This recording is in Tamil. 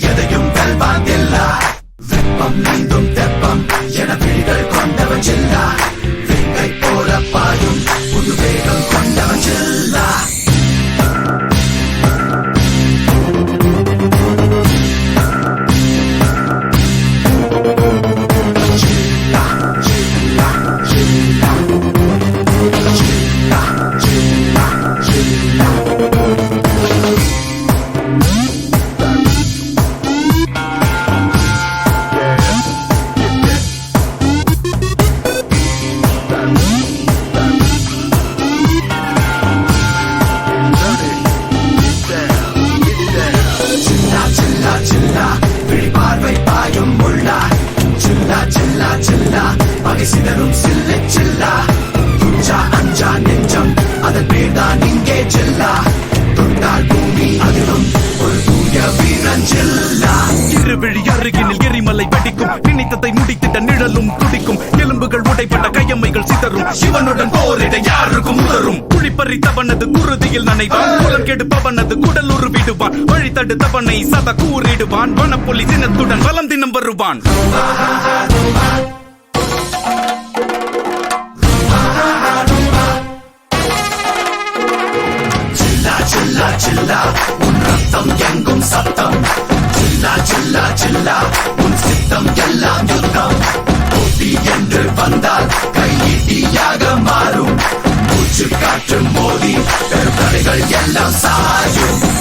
எதையும் வெல்வான் இல்லா. வெப்பம் நீந்தும் பகை சிதறும் சில்லு சில்லா. துஞ்சா அஞ்சா நெஞ்சம் அதன் பேர்தான் இங்கே செல்லா தொட்டால் பூமி அதிரும் ஒரு தூய வீரன் சில்லா இருவிழி அருகினில் எரிமலை வெடிக்கும். நினைத்ததை முடித்திட்ட நிழலும் துடிக்கும். எலும்புகள் உடைப்பட்ட கையம்மைகள் சிதறும். சிவனுடன் போரிட யாருக்கும் உதரும் குழிப்பறித்தவனது குருதியில் நனைவான். குலம் கெடுப்பவனது குடல் உருவிடுவான். வழி தடுத்தவனை சத கூறிடுவான். வனப்பொலி தினத்துடன் வலம் தினம் வருவான். சில்லா உன் ரத்தம் எங்கும் சத்தம். சில்லா சில்லா சில்லா உன் சித்தம் எல்லாம் யுத்தம். போட்டி என்று வந்தால் கையீட்டியாக மாறும். மூச்சு காற்று மோதி பெருந்தடைகள் எல்லாம் சாயும்.